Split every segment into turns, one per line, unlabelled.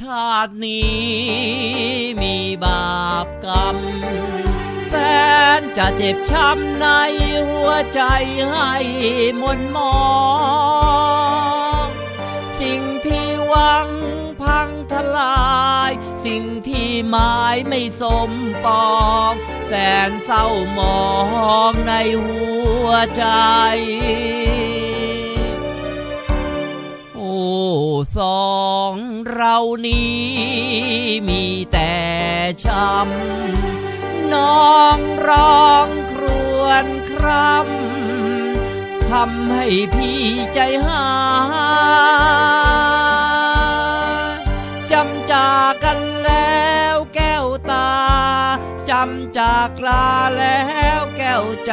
ชาตินี้มีบาปกรรม แสนจะเจ็บช้ำในหัวใจให้มนหมอง สิ่งที่หวังพังทลาย สิ่งที่หมายไม่สมปอง แสนเศร้ามองในหัวใจ สองเรานี้มีแต่ช้ำน้องร้องครวญครำทำให้พี่ใจหายจำจากกันแล้วแก้วตาจำจากลาแล้วแก้วใจ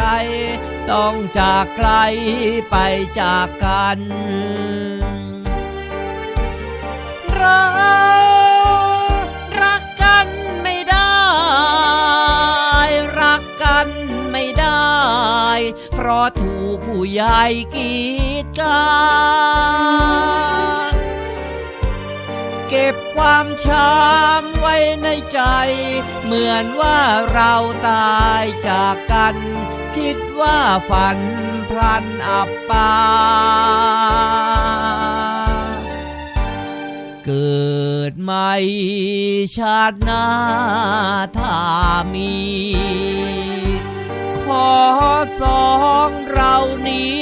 ต้องจากไกลไปจากกัน เรารักกันไม่ได้ รักกันไม่ได้ เพราะถูกผู้ใหญ่กีดกันเก็บความช้ำไว้ในใจ เหมือนว่าเราตายจากกัน คิดว่าฝันพลันอับปาง เกิดใหม่ชาติหน้าถ้ามี ขอสองเรานี้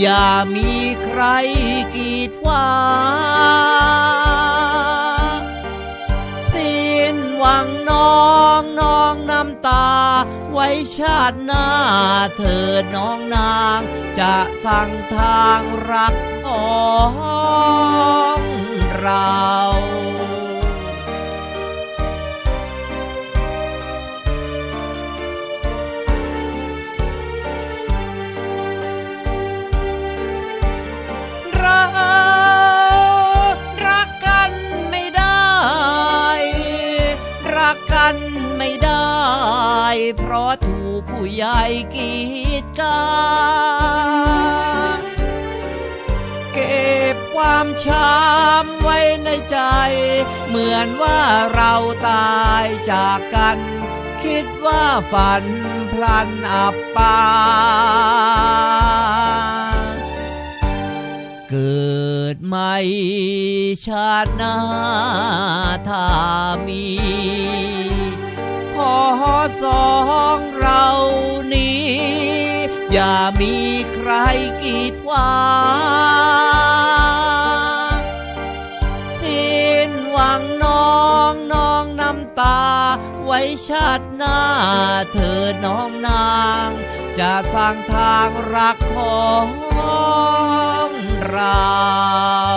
อย่ามีใครกีดขวางสิ้นหวังน้องน้องน้ำตา ไว้ชาติหน้าเถิดน้องนาง จะสั่งทางรักของ เพราะถูกผู้ใหญ่กีดกันเก็บความช้ำไว้ในใจ เหมือนว่าเราตายจากกัน คิดว่าฝันพลันอับปางเกิดใหม่ชาติหน้าถ้ามี สองเรานี้ อย่ามีใครกีดขวางสิ้นหวังน้องน้องน้ำตา ไว้ชาติหน้าเธอน้องนาง จะสร้างทางรักของเรา